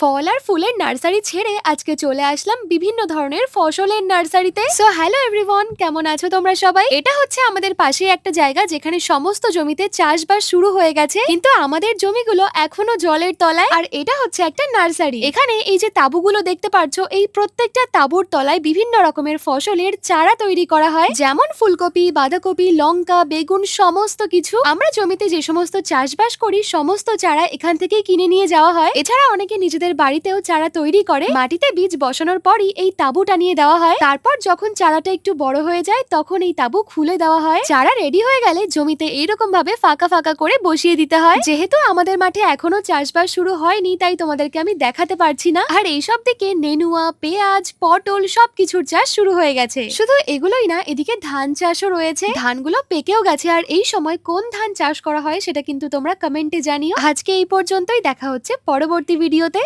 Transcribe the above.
ফল আর ফুলের নার্সারি ছেড়ে আজকে চলে আসলাম বিভিন্ন ধরনের ফসলের নার্সারিতে। সো হ্যালো এভরিওয়ান কেমন আছো তোমরা সবাই? এটা হচ্ছে আমাদের পাশে একটা জায়গা যেখানে সমস্ত জমিতে চাষবাস শুরু হয়ে গেছে, কিন্তু আমাদের জমিগুলো এখনও জলের তলায়, আর এটা হচ্ছে একটা নার্সারি। এখানে এই যে তাবুগুলো দেখতে পারছ এই প্রত্যেকটা তাবুর তলায় বিভিন্ন রকমের ফসলের চারা তৈরি করা হয়। যেমন ফুলকপি, বাঁধাকপি, লঙ্কা, বেগুন, সমস্ত কিছু। আমরা জমিতে যে সমস্ত চাষবাস করি, সমস্ত চারা এখান থেকেই কিনে নিয়ে যাওয়া হয়। এছাড়া অনেকে নিজেদের বাড়িতেও চারা তৈরি করে, মাটিতে বীজ বসানোর পরই এই তাবু টানিয়ে দেওয়া হয়। তারপর যখন চারাটা একটু বড় হয়ে যায়, তখন এই তাবু খুলে দেওয়া হয়। চারা রেডি হয়ে গেলে জমিতে এইরকম ভাবে ফাঁকা ফাঁকা করে বসিয়ে দিতে হয়। যেহেতু আমাদের মাঠে এখনও চাষবাস শুরু হয়নি, তাই তোমাদেরকে আমি দেখাতে পারছি না। আর এইসব দিকে নেনুয়া, পেঁয়াজ, পটল সবকিছুর চাষ শুরু হয়ে গেছে। শুধু এগুলোই না, এদিকে ধান চাষও রয়েছে। ধানগুলো পেকেও গেছে, আর এই সময় কোন ধান চাষ করা হয়, সেটা কিন্তু তোমরা কমেন্টে জানিও। আজকে এই পর্যন্তই, দেখা হচ্ছে পরবর্তী ভিডিওতে